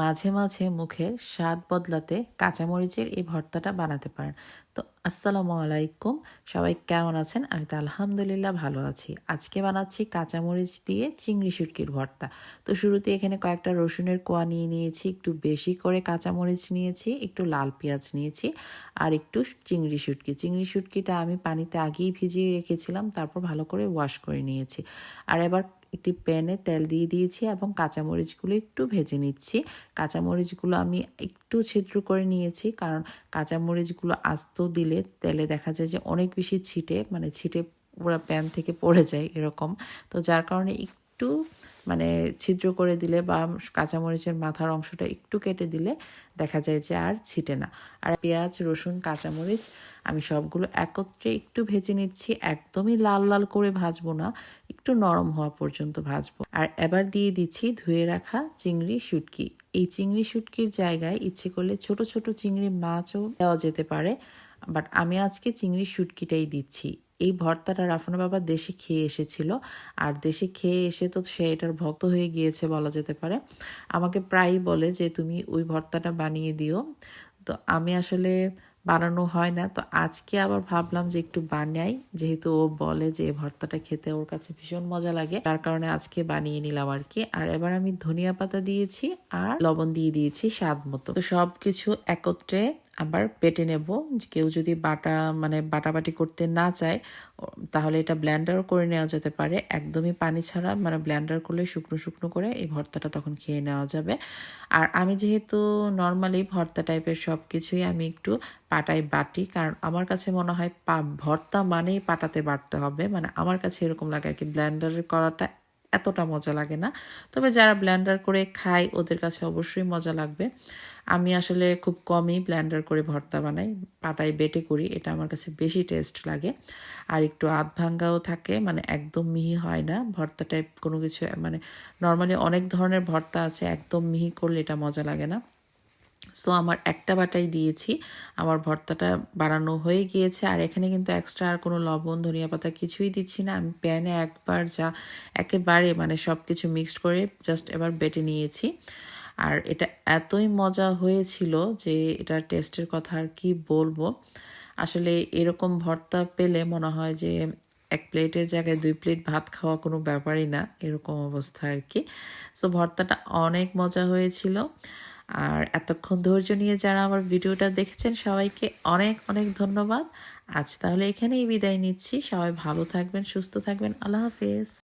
মাঝে মাঝে মুখের স্বাদ বদলাতে কাঁচামরিচের এই ভর্তাটা বানাতে পারেন। তো আসসালামু আলাইকুম। সবাই কেমন আছেন? আমি তো আলহামদুলিল্লাহ ভালো আছি। আজকে বানাচ্ছি কাঁচামরিচ দিয়ে চিংড়ি শুটকির ভর্তা। তো শুরুতে এখানে কয়েকটা রসুনের কোয়া নিয়ে নিয়েছি, একটু বেশি করে কাঁচামরিচ নিয়েছি, একটু লাল পেঁয়াজ নিয়েছি আর একটু চিংড়ি শুটকি। চিংড়ি শুটকিটা আমি পানিতে আগেই ভিজিয়ে রেখেছিলাম, তারপর ভালো করে ওয়াশ করে নিয়েছি। আর এবার একটি প্যানে তেল দিয়ে দিয়েছি এবং কাঁচামরিচগুলো একটু ভেজে নিচ্ছি। কাঁচামরিচগুলো আমি একটু ছিদ্র করে নিয়েছি কারণ কাঁচামরিচগুলো আস্ত দিলে তেলে দেখা যায় যে অনেক বেশি ছিটে মানে ছিটে পুরো প্যান থেকে পড়ে যায় এরকম। তো যার কারণে একটু মানে ছিদ্র করে দিলে বা কাঁচামরিচের মাথার অংশটা একটু কেটে দিলে দেখা যায় যে আর ছিটে না। আর পেঁয়াজ, রসুন, কাঁচামরিচ আমি সবগুলো একত্রে একটু ভেজে নিচ্ছি। একদমই লাল লাল করে ভাজবো না, একটু নরম হওয়া পর্যন্ত ভাজবো। আর এবার দিয়ে দিচ্ছি ধুয়ে রাখা চিংড়ি শুটকি। এই চিংড়ি শুটকির জায়গায় ইচ্ছে করলে ছোট ছোট চিংড়ি মাছও দেওয়া যেতে পারে, বাট আমি আজকে চিংড়ি শুটকিটাই দিচ্ছি। এই ভর্তাটা রাফানা বাবা দেশে খেয়ে এসেছিল। আর দেশে খেয়ে এসে তো সে এটার ভক্ত হয়ে গিয়েছে বলা যেতে পারে। আমাকে প্রায়ই বলে যে, তুমি ওই ভর্তাটা বানিয়ে দিও। তো আমি আসলে বানানো হয় না। তো আজকে আবার ভাবলাম যে, একটু বানাই। যেহেতু ও বলে যে ভর্তাটা খেতে ওর কাছে ভীষণ মজা লাগে। তার কারণে আজকে বানিয়ে নিলাম আর কি। আর এবার আমি ধনিয়া পাতা দিয়েছি আর লবণ দিয়ে দিয়েছি স্বাদ মতো। তো সব কিছু একত্রে আবার পেটে নেব। কেউ যদি বাটা মানে বাটাবাটি করতে না চায় তাহলে এটা ব্ল্যান্ডারও করে নেওয়া যেতে পারে। একদমই পানি ছাড়া মানে ব্ল্যান্ডার করলে শুকনো শুকনো করে এই ভর্তাটা তখন খেয়ে নেওয়া যাবে। আর আমি যেহেতু নর্মালি ভর্তা টাইপের সব কিছুই আমি একটু পাটায় বাটি, কারণ আমার কাছে মনে হয় পা, ভর্তা মানেই পাটাতে বাটতে হবে। মানে আমার কাছে এরকম লাগে আর কি ব্ল্যান্ডারের করাটা এতটা মজা লাগে না। তবে যারা ব্ল্যান্ডার করে খায়, ওদের কাছে অবশ্যই মজা লাগবে। আমি আসলে খুব কমই ব্ল্যান্ডার করে ভর্তা বানাই, পাটায় বেটে করি, এটা আমার কাছে বেশি টেস্ট লাগে। আর একটু আধ ভাঙ্গাও থাকে মানে একদম মিহি হয় না, ভর্তা টাইপ কোনো কিছু মানে নর্মালি অনেক ধরনের ভর্তা আছে, একদম মিহি করলে এটা মজা লাগে না। সো আমার একটা বাটাই দিয়েছি, আমার ভর্তাটা বানানো হয়ে গিয়েছে, আর এখানে কিন্তু এক্সট্রা আর কোনো লবণ, ধনিয়া পাতা কিছুই দিচ্ছি না। আমি প্যানে একবার যা একেবারে মানে সব কিছু মিক্সড করে জাস্ট এবার বেটে নিয়েছি। আর এটা এতই মজা হয়েছিল যে এটার টেস্টের কথা আর কি বলব। আসলে এরকম ভর্তা পেলে মনে হয় যে এক প্লেটের জায়গায় দুই প্লেট ভাত খাওয়া কোনো ব্যাপারই না, এরকম অবস্থা আর কি। সো ভর্তাটা অনেক মজা হয়েছিল। আর এতক্ষণ ধৈর্য নিয়ে যারা আমার ভিডিওটা দেখেছেন, সবাইকে অনেক অনেক ধন্যবাদ। আজ তাহলে এখানেই বিদায় নিচ্ছি। সবাই ভালো থাকবেন, সুস্থ থাকবেন। আল্লাহ হাফেজ।